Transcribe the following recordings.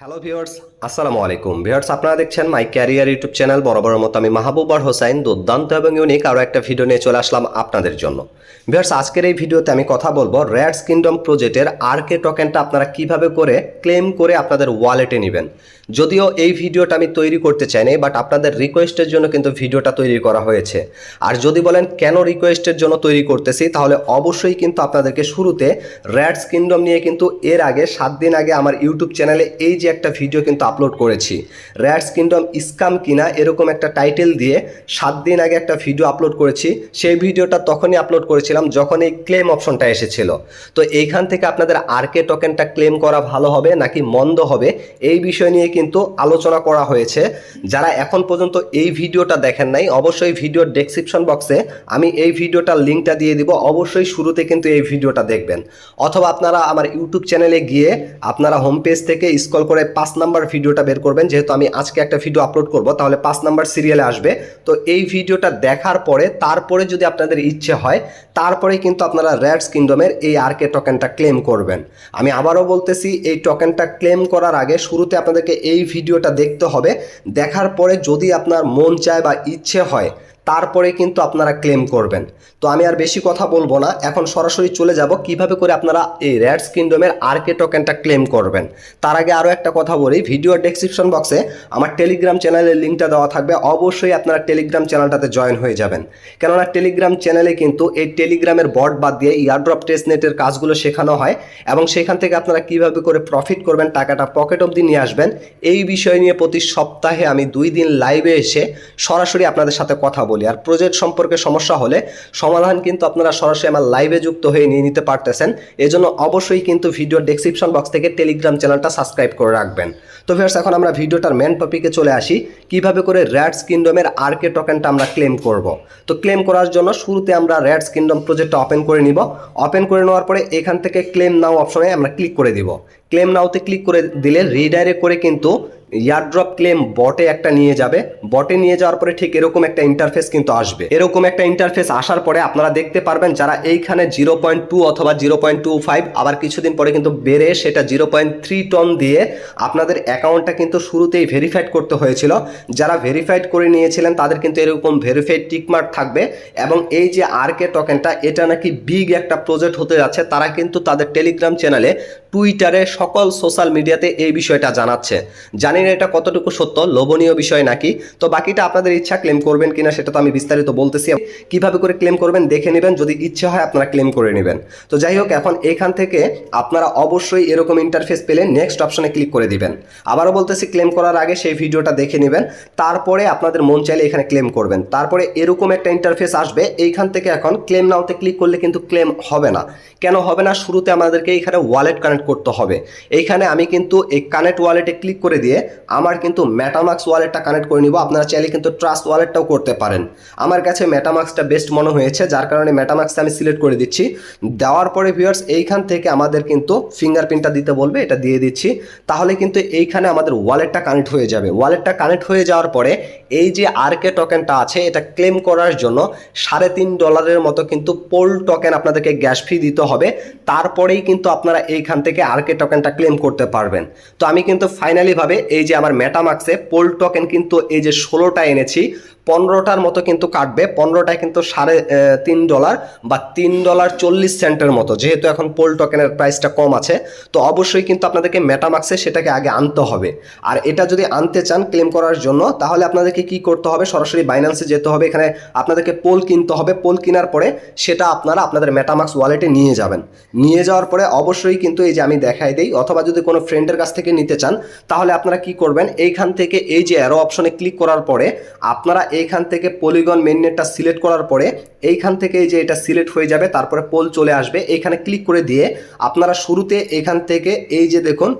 Hello viewers আসসালামু আলাইকুম viewers আপনারা দেখছেন মাই ক্যারিয়ার ইউটিউব চ্যানেল বরাবরের মতো আমি মাহবুবার হোসাইন, দুর্দান্ত এবং ইউনিক আরও একটা ভিডিও নিয়ে চলে আসলাম আপনাদের জন্য। ভিউয়ার্স আজকের এই ভিডিওতে আমি কথা বলব রেয়ার্স কিংডম প্রজেক্টের আরকে টোকেনটা আপনারা কীভাবে করে ক্লেম করে আপনাদের ওয়ালেটে নেবেন। যদিও এই ভিডিওটা আমি তৈরি করতে চাইনি বাট আপনাদের রিকোয়েস্টের জন্য কিন্তু ভিডিওটা তৈরি করা হয়েছে। আর যদি বলেন কেন রিকোয়েস্টের জন্য তৈরি করতেছি, তাহলে অবশ্যই কিন্তু আপনাদেরকে শুরুতে র্যাডস কিংডম নিয়ে কিন্তু এর আগে, সাত দিন আগে আমার ইউটিউব চ্যানেলে এই যে একটা ভিডিও কিন্তু আপলোড করেছি। র্যাডস কিংডম স্কাম কিনা এরকম একটা টাইটেল দিয়ে সাত দিন আগে একটা ভিডিও আপলোড করেছি। সেই ভিডিওটা তখনই আপলোড করেছিলাম যখন এই ক্লেম অপশনটা এসেছিল। তো এইখান থেকে আপনাদের আর কে টোকেনটা ক্লেম করা ভালো হবে নাকি মন্দ হবে, এই বিষয় নিয়ে কিন্তু আলোচনা করা হয়েছে। যারা এখন পর্যন্ত এই ভিডিওটা দেখেন নাই, অবশ্যই ভিডিওর ডেসক্রিপশন বক্সে আমি এই ভিডিওটার লিঙ্কটা দিয়ে দিব। অবশ্যই শুরুতে কিন্তু এই ভিডিওটা দেখবেন। অথবা আপনারা আমার ইউটিউব চ্যানেলে গিয়ে আপনারা হোম পেজ থেকে স্ক্রল করে পাঁচ নাম্বার ভিডিওটা বের করবেন। যেহেতু আমি আজকে একটা ভিডিও আপলোড করব, তাহলে পাঁচ নাম্বার সিরিয়ালে আসবে। তো এই ভিডিওটা দেখার পরে, তারপরে যদি আপনাদের ইচ্ছে হয়, তারপরে কিন্তু আপনারা র্যাডস কিংডমের এই আরকে টোকেনটা ক্লেম করবেন। আমি আবারও বলতেছি, এই টোকেনটা ক্লেম করার আগে শুরুতে আপনাদেরকে এই ভিডিওটা দেখতে হবে। দেখার পরে যদি আপনার মন চায় বা ইচ্ছে হয় তারপরে কিন্তু আপনারা ক্লেম করবেন। তো আমি আর বেশি কথা বলব না। এখন সরাসরি চলে যাব কীভাবে করে আপনারা এই র্যাডস কিংডমের আরকে টোকেনটা ক্লেম করবেন। তার আগে আরও একটা কথা বলি ভিডিওর ডেসক্রিপশন বক্সে আমার টেলিগ্রাম চ্যানেলের লিঙ্কটা দেওয়া থাকবে। অবশ্যই আপনারা টেলিগ্রাম চ্যানেলটাতে জয়েন হয়ে যাবেন। কেননা টেলিগ্রাম চ্যানেলে কিন্তু এই টেলিগ্রামের বট বাদ দিয়ে ইয়ারড্রপ টেস্ট নেটের কাজগুলো শেখানো হয় এবং সেখান থেকে আপনারা কীভাবে করে প্রফিট করবেন, টাকাটা পকেট অবধি নিয়ে আসবেন, এই বিষয় নিয়ে প্রতি সপ্তাহে আমি দুই দিন লাইভে এসে সরাসরি আপনাদের সাথে কথা বলি। আর প্রজেক্ট সম্পর্কে সমস্যা হলে সমাধান কিন্তু আপনারা সরাসরি আমার লাইভে যুক্ত হয়ে নিয়ে নিতে পারতেছেন। এজন্য অবশ্যই কিন্তু ভিডিও ডেসক্রিপশন বক্স থেকে টেলিগ্রাম চ্যানেলটা সাবস্ক্রাইব করে রাখবেন। তো ভিউয়ার্স এখন আমরা ভিডিওটার মেন টপিকে চলে আসি। কীভাবে করে র্যাডস কিংডমের আরকে টোকেনটা আমরা ক্লেম করব। তো ক্লেম করার জন্য শুরুতে আমরা র্যাডস কিংডম প্রজেক্টটা ওপেন করে নিব। ওপেন করে নেওয়ার পরে এখান থেকে ক্লেম নাও অপশনে আমরা ক্লিক করে দিব। ক্লেম নাওতে ক্লিক করে দিলে রিডাইরেক্ট করে কিন্তু ইয়ারড্রপ ক্লেম বটে একটা নিয়ে যাবে। বটে নিয়ে যাওয়ার পরে ঠিক এরকম একটা ইন্টারফেস কিন্তু আসবে। এরকম একটা ইন্টারফেস আসার পরে আপনারা দেখতে পারবেন যারা এইখানে জিরো পয়েন্ট টু অথবা জিরো পয়েন্ট টু ফাইভ আবার কিছুদিন পরে কিন্তু বেড়ে সেটা জিরো পয়েন্ট থ্রি টন দিয়ে আপনাদের অ্যাকাউন্টটা কিন্তু শুরুতেই ভেরিফাইড করতে হয়েছিল। যারা ভেরিফাইড করে নিয়েছিলেন তাদের কিন্তু এরকম ভেরিফাইড টিকমার্ক থাকবে এবং এই যে আর কে টোকেনটা এটা নাকি বিগ একটা প্রজেক্ট হতে যাচ্ছে। তারা কিন্তু তাদের টেলিগ্রাম চ্যানেলে টুইটারে সকল সোশ্যাল মিডিয়াতে এই বিষয়টা জানাচ্ছে। জানি না এটা কতটুকু সত্য, লোভনীয় বিষয় নাকি? তো বাকিটা আপনাদের ইচ্ছা ক্লেম করবেন কিনা সেটা তো আমি বিস্তারিত বলতেছি। কীভাবে করে ক্লেম করবেন দেখে নেবেন, যদি ইচ্ছে হয় আপনারা ক্লেম করে নেবেন। তো যাই হোক, এখন এখান থেকে আপনারা অবশ্যই এরকম ইন্টারফেস পেলে নেক্সট অপশনে ক্লিক করে দিবেন। আবারও বলতেছি ক্লেম করার আগে সেই ভিডিওটা দেখে নেবেন। তারপরে আপনাদের মন চাইলে এখানে ক্লেম করবেন। তারপরে এরকম একটা ইন্টারফেস আসবে। এইখান থেকে এখন ক্লেম নাওতে ক্লিক করলে কিন্তু ক্লেম হবে না। কেন হবে না? শুরুতে আমাদেরকে এইখানে ওয়ালেট কানেক্ট করতে হবে। এইখানে আমি কিন্তু এই কানেক্ট ওয়ালেটে ক্লিক করে দিয়ে আমার কিন্তু ম্যাটামাক্স ওয়ালেটটা কানেক্ট করে নিব। আপনারা চাইলে কিন্তু ট্রাস্ট ওয়ালেটটাও করতে পারেন। আমার কাছে ম্যাটামাক্সটা বেস্ট মনে হয়েছে, যার কারণে ম্যাটামাক্সটা আমি সিলেক্ট করে দিচ্ছি। দেওয়ার পরে ভিউয়ার্স এইখান থেকে আমাদের কিন্তু ফিঙ্গারপ্রিন্টটা দিতে বলবে, এটা দিয়ে দিচ্ছি। তাহলে কিন্তু এইখানে আমাদের ওয়ালেটটা কানেক্ট হয়ে যাবে। ওয়ালেটটা কানেক্ট হয়ে যাওয়ার পরে এই যে আরকে টোকেনটা আছে, এটা ক্লেম করার জন্য সাড়ে তিন ডলারের মতো কিন্তু পোল টোকেন আপনাদেরকে গ্যাস ফি দিতে হবে। তারপরেই কিন্তু আপনারা এইখান থেকে আরকে টোকেনটা ক্লেম করতে পারবেন। তো আমি কিন্তু ফাইনালিভাবে এই যে আমার মেটামাক্সে পোল টোকেন কিন্তু এই যে ষোলোটা এনেছি পনেরোটার মতো কিন্তু কাটবে। পনেরোটায় কিন্তু সাড়ে তিন ডলার বা তিন ডলার চল্লিশ সেন্টের মতো। যেহেতু এখন পোল টোকেনের প্রাইসটা কম আছে, তো অবশ্যই কিন্তু আপনাদেরকে মেটামাক্সে সেটাকে আগে আনতে হবে। আর এটা যদি আনতে চান ক্লেম করার জন্য, তাহলে আপনাদেরকে কি করতে হবে? সরাসরি বাইন্যান্সে যেতে হবে। এখানে আপনাদেরকে পোল কিনতে হবে। পোল কেনার পরে সেটা আপনারা আপনাদের মেটামাক্স ওয়ালেটে নিয়ে যাবেন। নিয়ে যাওয়ার পরে অবশ্যই কিন্তু এই যে আমি দেখাই দিই, অথবা যদি কোনো ফ্রেন্ডের কাছ থেকে নিতে চান, তাহলে আপনারা কি করবেন? এইখান থেকে এই যে অ্যারো অপশনে ক্লিক করার পরে আপনারা এইখান থেকে পলিগন মেন নেটটা সিলেক্ট করার পরে এইখান থেকে যে এটা সিলেক্ট হয়ে যাবে, তারপরে পোল চলে আসবে। এইখানে ক্লিক করে দিয়ে আপনারা শুরুতে এখান থেকে এই যে দেখুন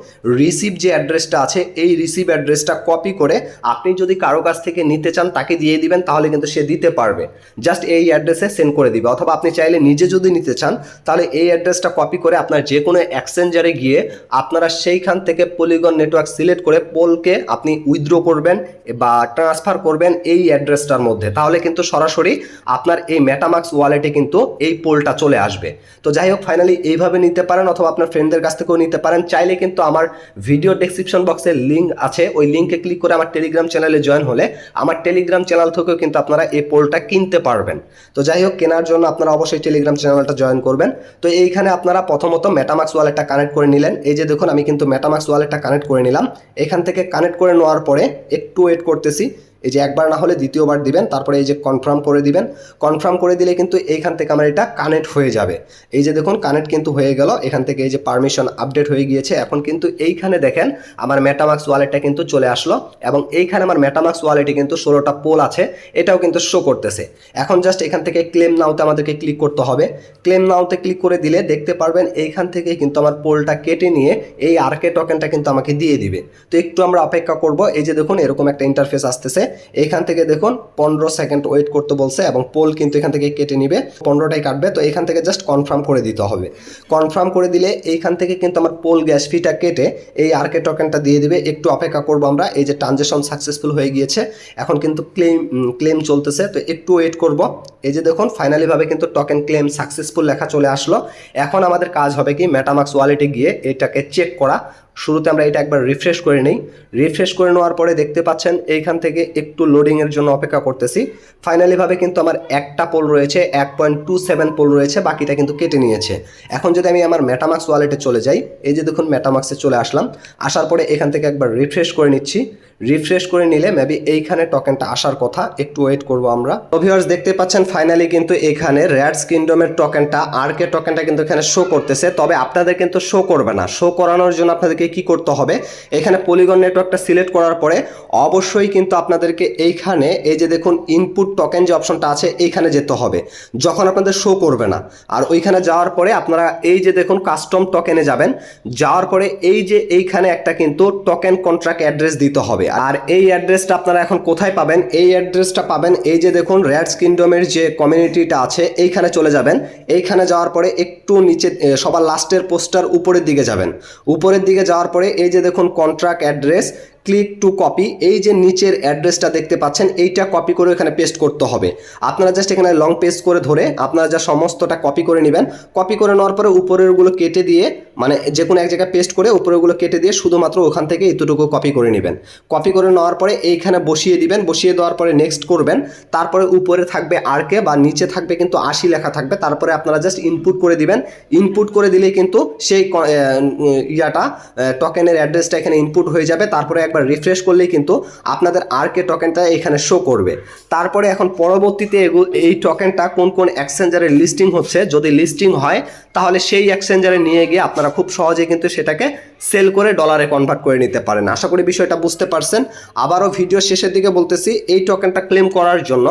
রিসিভ যে অ্যাড্রেসটা আছে, এই রিসিভ অ্যাড্রেসটা কপি করে আপনি যদি কারও কাছ থেকে নিতে চান, তাকে দিয়ে দিবেন, তাহলে কিন্তু সে দিতে পারবে। জাস্ট এই অ্যাড্রেসে সেন্ড করে দিবে। অথবা আপনি চাইলে নিজে যদি নিতে চান, তাহলে এই অ্যাড্রেসটা কপি করে আপনার যে কোনো এক্সচেঞ্জারে গিয়ে আপনারা সেইখান থেকে পলিগন নেটওয়ার্ক সিলেক্ট করে পোলকে আপনি উইথড্র করবেন বা ট্রান্সফার করবেন এই অ্যাড্রেস অ্যাড্রেসটার মধ্যে। তাহলে কিন্তু সরাসরি আপনার এই মেটামাক্স ওয়ালেটে কিন্তু এই পোলটা চলে আসবে। তো যাই হোক ফাইনালি এইভাবে নিতে পারেন অথবা আপনার ফ্রেন্ডদের কাছ থেকেও নিতে পারেন। চাইলে কিন্তু আমার ভিডিও ডেসক্রিপশন বক্সে লিঙ্ক আছে। ওই লিঙ্কে ক্লিক করে আমার টেলিগ্রাম চ্যানেলে জয়েন হলে আমার টেলিগ্রাম চ্যানেল থেকেও কিন্তু আপনারা এই পোলটা কিনতে পারবেন। তো যাই হোক, কেনার জন্য আপনারা অবশ্যই টেলিগ্রাম চ্যানেলটা জয়েন করবেন। তো এইখানে আপনারা প্রথমত মেটামাক্স ওয়ালেটটা কানেক্ট করে নিলেন। এই যে দেখুন, আমি কিন্তু মেটামাক্স ওয়ালেটটা কানেক্ট করে নিলাম। এখান থেকে কানেক্ট করে নেওয়ার পরে একটু ওয়েট করতেছি। এই যে একবার না হলে দ্বিতীয়বার দিবেন, তারপরে এই যে কনফার্ম করে দিবেন। কনফার্ম করে দিলে কিন্তু এইখান থেকে আমার এটা কানেক্ট হয়ে যাবে। এই যে দেখুন কানেক্ট কিন্তু হয়ে গেল। এখান থেকে এই যে পারমিশন আপডেট হয়ে গিয়েছে। এখন কিন্তু এইখানে দেখেন, আমার মেটামাক্স ওয়ালেটটা কিন্তু চলে আসলো এবং এইখানে আমার মেটামাক্স ওয়ালেটে কিন্তু ষোলোটা পোল আছে, এটাও কিন্তু শো করতেছে। এখন জাস্ট এখান থেকে ক্লেম নাওতে আমাদেরকে ক্লিক করতে হবে। ক্লেম নাওতে ক্লিক করে দিলে দেখতে পারবেন এইখান থেকে কিন্তু আমার পোলটা কেটে নিয়ে এই আরকে টোকেনটা কিন্তু আমাকে দিয়ে দিবে। তো একটু আমরা অপেক্ষা করব। এই যে দেখুন, এরকম একটা ইন্টারফেস আসতেছে। এইখান থেকে দেখুন পনেরো সেকেন্ড ওয়েট করতে বলছে এবং পোল কিন্তু এখান থেকে কেটে নিবে। পনেরোটাই কাটবে, তো এখান থেকে জাস্ট কনফার্ম করে দিতে হবে। কনফার্ম করে দিলে এইখান থেকে কিন্তু আমার পোল গ্যাস ফিটা কেটে এই আরকে টোকেনটা দিয়ে দিবে। একটু অপেক্ষা করব আমরা, এই যে ট্রানজেকশন সাকসেসফুল হয়ে গিয়েছে, এখন কিন্তু ক্লেম ক্লেম চলতেছে, তো একটু ওয়েট করব। এই যে দেখুন ফাইনালিভাবে কিন্তু টোকেন ক্লেম সাকসেসফুল লেখা চলে আসলো। এখন আমাদের কাজ হবে কি মেটামাক্স ওয়ালেটে গিয়ে এটাকে চেক করা। শুরুতে আমরা এটা একবার রিফ্রেশ করে নিই। রিফ্রেশ করে নেওয়ার পরে দেখতে পাচ্ছেন এইখান থেকে একটু লোডিংয়ের জন্য অপেক্ষা করতেছি। ফাইনালিভাবে কিন্তু আমার একটা পোল রয়েছে, এক পয়েন্ট টু সেভেন পোল রয়েছে, বাকিটা কিন্তু কেটে নিয়েছে। এখন যদি আমি আমার মেটামাক্স ওয়ালেটে চলে যাই, এই যে দেখুন মেটামাক্সে চলে আসলাম। আসার পরে এখান থেকে একবার রিফ্রেশ করে নিচ্ছি। রিফ্রেশ করে নিলে মেবি এইখানে টোকেনটা আসার কথা, একটু ওয়েট করব আমরা। তো ভিউয়ার্স দেখতে পাচ্ছেন ফাইনালি কিন্তু এখানে র্যাডস কিংডমের টোকেনটা আর কে টোকেনটা কিন্তু এখানে শো করতেছে। তবে আপনাদের কিন্তু শো করবে না। শো করানোর জন্য আপনাদেরকে কি করতে হবে? এখানে পলিগন নেটওয়ার্কটা সিলেক্ট করার পরে অবশ্যই কিন্তু আপনাদেরকে এইখানে এই যে দেখুন ইনপুট টোকেন যে অপশনটা আছে, এইখানে যেতে হবে। যখন আপনাদের শো করবে না। আর ওইখানে যাওয়ার পরে আপনারা এই যে দেখুন কাস্টম টোকেনে যাবেন। যাওয়ার পরে এই যে এইখানে একটা কিন্তু টোকেন কন্ট্রাক্ট অ্যাড্রেস দিতে হবে। আর এই অ্যাড্রেসটা আপনারা এখন কোথায় পাবেন? এই অ্যাড্রেসটা পাবেন এই যে দেখুন র্যাডস কিংডমের যে কমিউনিটিটা আছে, এইখানে চলে যাবেন। এইখানে যাওয়ার পরে একটু নিচে সবার লাস্টের পোস্টার উপরের দিকে যাবেন। উপরের দিকে যাওয়ার পরে এই যে দেখুন contract address click to copy এই যে নিচের অ্যাড্রেসটা দেখতে পাচ্ছেন, এইটা কপি করে এখানে পেস্ট করতে হবে। আপনারা জাস্ট এখানে লং পেস্ট করে ধরে আপনারা যা সমস্তটা কপি করে নেবেন কপি করে নেওয়ার পরে উপরেরগুলো কেটে দিয়ে মানে যে কোনো এক জায়গায় পেস্ট করে উপরেরগুলো কেটে দিয়ে শুধুমাত্র ওখান থেকে এতটুকু কপি করে নেবেন। কপি করে নেওয়ার পরে এইখানে বসিয়ে দিবেন, বসিয়ে দেওয়ার পরে নেক্সট করবেন, তারপরে উপরে থাকবে আরকে বা নিচে থাকবে কিন্তু আশি লেখা থাকবে, তারপরে আপনারা জাস্ট ইনপুট করে দিবেন। ইনপুট করে দিলেই কিন্তু সেই ক- ইয়াটা টোকেনের অ্যাড্রেসটা এখানে ইনপুট হয়ে যাবে, তারপরে একবার রিফ্রেশ করলেই কিন্তু আপনাদের আরকে টোকেনটা এখানে শো করবে। তারপরে এখন পরবর্তীতে এই টোকেনটা কোন কোন এক্সচেঞ্জারে লিস্টিং হচ্ছে, যদি লিস্টিং হয়, তাহলে সেই এক্সচেঞ্জারে নিয়ে গিয়ে আপনারা খুব সহজে কিন্তু সেটাকে সেল করে ডলারে কনভার্ট করে নিতে পারেন। আশা করি বিষয়টা বুঝতে পারছেন। আবারও ভিডিও শেষের দিকে বলতেছি, এই টোকেনটা ক্লেম করার জন্য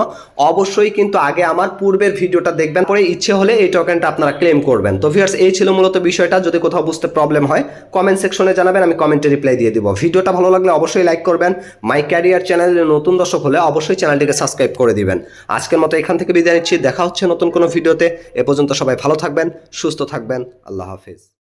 অবশ্যই কিন্তু আগে আমার পূর্বের ভিডিওটা দেখবেন, পরে ইচ্ছে হলে এই টোকেনটা আপনারা ক্লেম করবেন। তো ভিউয়ার্স এই ছিল মূলত বিষয়টা। যদি কোথাও বুঝতে প্রবলেম হয় কমেন্ট সেকশনে জানাবেন, আমি কমেন্টে রিপ্লাই দিয়ে দিব। ভিডিওটা ভালো লাগলে অবশ্যই লাইক করবেন। মাই ক্যারিয়ার চ্যানেলে নতুন দর্শক হলে অবশ্যই চ্যানেলটিকে সাবস্ক্রাইব করে দিবেন। আজকের মতো এখান থেকে বিদায় নিচ্ছি। দেখা হচ্ছে নতুন কোনো ভিডিওতে। এ পর্যন্ত সবাই ভালো থাকবেন, সুস্থ থাকবেন। আল্লাহ হাফিজ।